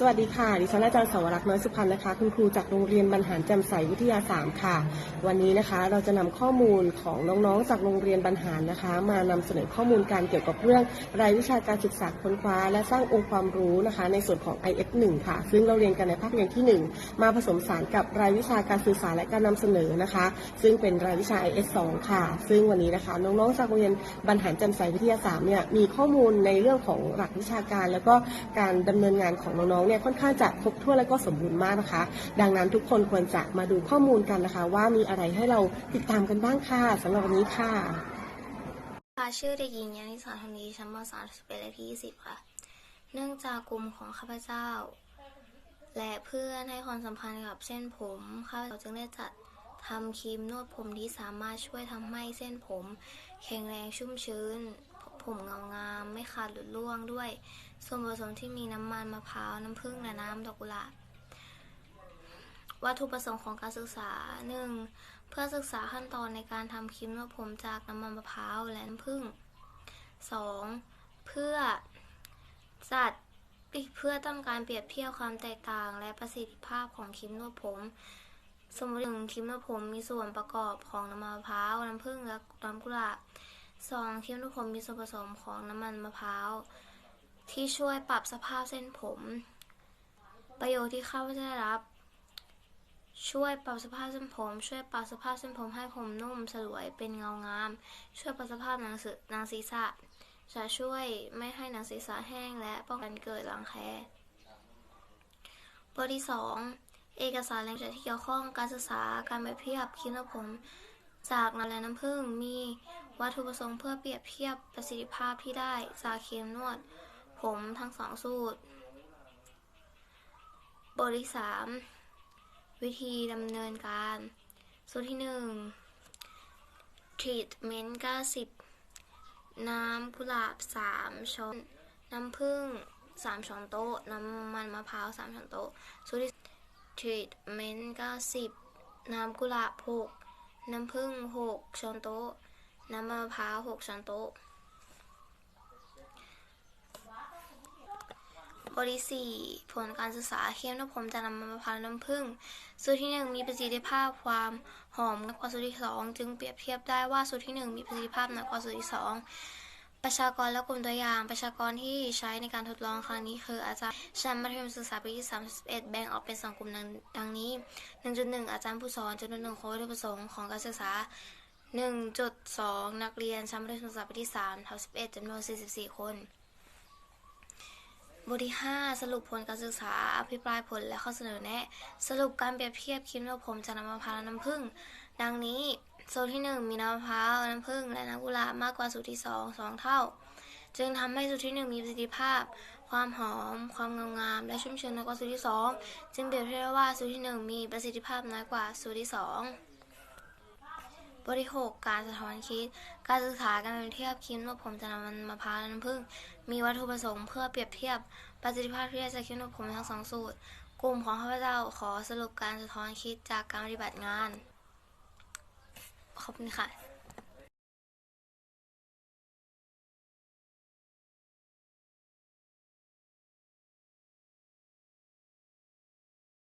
สวัสดีค่ะ ดิฉันอาจารย์สวรักษ์น้อยสุพรรณนะคะ คุณครูจากโรงเรียนบรรหารแจ่มใสวิทยา3ค่ะ วันนี้นะคะเราจะนำข้อมูลของน้องๆ จากโรงเรียนบรรหารนะคะ มานำเสนอข้อมูลการเกี่ยวกับเรื่องรายวิชาการศึกษาค้นคว้า และสร้างองค์ความรู้นะคะ ในส่วนของ IF 1ค่ะ ซึ่งเราเรียนกันในภาคเรียนที่ 1 มาผสมสารกับรายวิชาการสื่อสารและการนำเสนอนะคะ ซึ่งเป็นรายวิชา IS 2ค่ะ ซึ่งวันนี้นะคะน้องๆ จากโรงเรียนบรรหารแจ่มใสวิทยา3เนี่ยมีข้อมูลในเรื่องของหลักวิชาการ แล้วก็การดำเนินงานของน้องๆเนี่ยค่อนข้างจะครบถ้วนและก็สมบูรณ์มากนะคะ ดังนั้นทุกคนควรจะมาดูข้อมูลกันนะคะ ว่ามีอะไรให้เราติดตามกันบ้างค่ะสำหรับวันนี้ค่ะค่ะชื่อเด็กหญิงยานิสาธรรมดีชั้นม .3 เป็นเลขที่ 20 ค่ะ เนื่องจากกลุ่มของข้าพเจ้า และเพื่อนให้ความสำคัญกับเส้นผมข้าพเจ้าจึงได้จัดทำครีมนวดผมที่สามารถช่วยทำให้เส้นผม แข็งแรงชุ่มชื้น ผมเงางามไม่ขาดหลุดร่วงด้วย ส่วนผสมที่มีน้ำมันมะพร้าว น้ำผึ้งและน้ำดอกกุหลาบวัตถุประสงค์ของการศึกษา 1. เพื่อศึกษาขั้นตอนในการทำครีมนวดผมจากน้ำมันมะพร้าวและน้ำผึ้ง 2. เพื่อจัดเพื่อต้องการเปรียบเทียบความแตกต่าง และประสิทธิภาพของครีมนวดผม สมมติหนึ่งครีมนวดผมมีส่วนประกอบของน้ำมันมะพร้าว น้ำผึ้งและน้ำกุหลาบ 2. ครีมนวดผมมีส่วนผสมของน้ำมันมะพร้าว ที่ช่วยปรับสภาพเส้นผม ประโยชน์ที่ข้าพเจ้าได้รับ ช่วยปรับสภาพเส้นผม ช่วยปรับสภาพเส้นผมให้ผมนุ่มสลวยเป็นเงางาม ช่วยปรับสภาพหนังสือหนังศีรษะ จะช่วยไม่ให้หนังศีรษะแห้งและป้องกันเกิดรังแคบทที่สองเอกสารแรงจที่เกี่ยวข้องการศึกษาการเปเทียบครีมนผม จากน้ำและน้ำผึ้งมี วัตถุประสงค์เพื่อเปรียบเทียบประสิทธิภาพที่ได้จากครีมนวด ผมทั้งสองสูตร บทที่สามวิธีดำเนินการ สูตรที่หนึ่ง treatment 90 น้ำกุหลาบ 3 ช้อน น้ำผึ้ง 3 ช้อนโต๊ะ น้ำมันมะพร้าว 3 ช้อนโต๊ะ สูตรที่ treatment 90 น้ำกุหลาบ 6 น้ำผึ้ง 6 ช้อนโต๊ะ น้ำมันมะพร้าว6ช้อนโต๊ะบทที่สี่ผลการศึกษาเข้มนวผมจากน้ำมันมะพร้าวน้ำผึ้งสูตรที่หนึ่งมีประสิทธิภาพความหอมน้อยกว่าสูตรที่สองจึงเปรียบเทียบได้ว่าสูตรที่หนึ่งมีประสิทธิภาพน้อยกว่าสูตรที่สองประชากรและกลุ่มตัวอย่างประชากรที่ใช้ในการทดลองครั้งนี้คืออาจารย์ชั้นมัธยมศึกษาปีที่31 แบ่งออกเป็นสองกลุ่มดังดังนี้ 1.1 อาจารย์ผู้สอนจำนวนหนึ่งคนวัตถุประสงค์ของการศึกษา 1.2 นักเรียนชั้นมัธยมศึกษาปีที่3ทับ11จำนวน 44 คน บทที่ 5 สรุปผลการศึกษา อภิปรายผลและข้อเสนอแนะ สรุปการเปรียบเทียบครีมนวดผมจากน้ำมะพร้าวและน้ำผึ้ง ดังนี้ โซนที่ 1 มีน้ำมะพร้าว น้ำผึ้ง และน้ำกุหลาบมากกว่าสูตรที่ 2 2 เท่า จึงทำให้สูตรที่ 1 มีประสิทธิภาพ ความหอม ความงางามและชุ่มชื้นน้อยกว่าสูตรที่ 2 จึงเปรียบเทียบได้ว่าสูตรที่ 1 มีประสิทธิภาพน้อยกว่าสูตรที่ 2 บทที่6การสะท้อนคิด การศึกษาการเปรียบเทียบคิดว่าผมจะนำมันมะพร้าวและน้ำผึ้งมีวัตถุประสงค์เพื่อเปรียบเทียบประสิทธิภาพที่จะคิดว่าผมทั้งสองสูตร กลุ่มของข้าพเจ้าขอสรุปการสะท้อนคิดจากการปฏิบัติงาน ขอบคุณค่ะ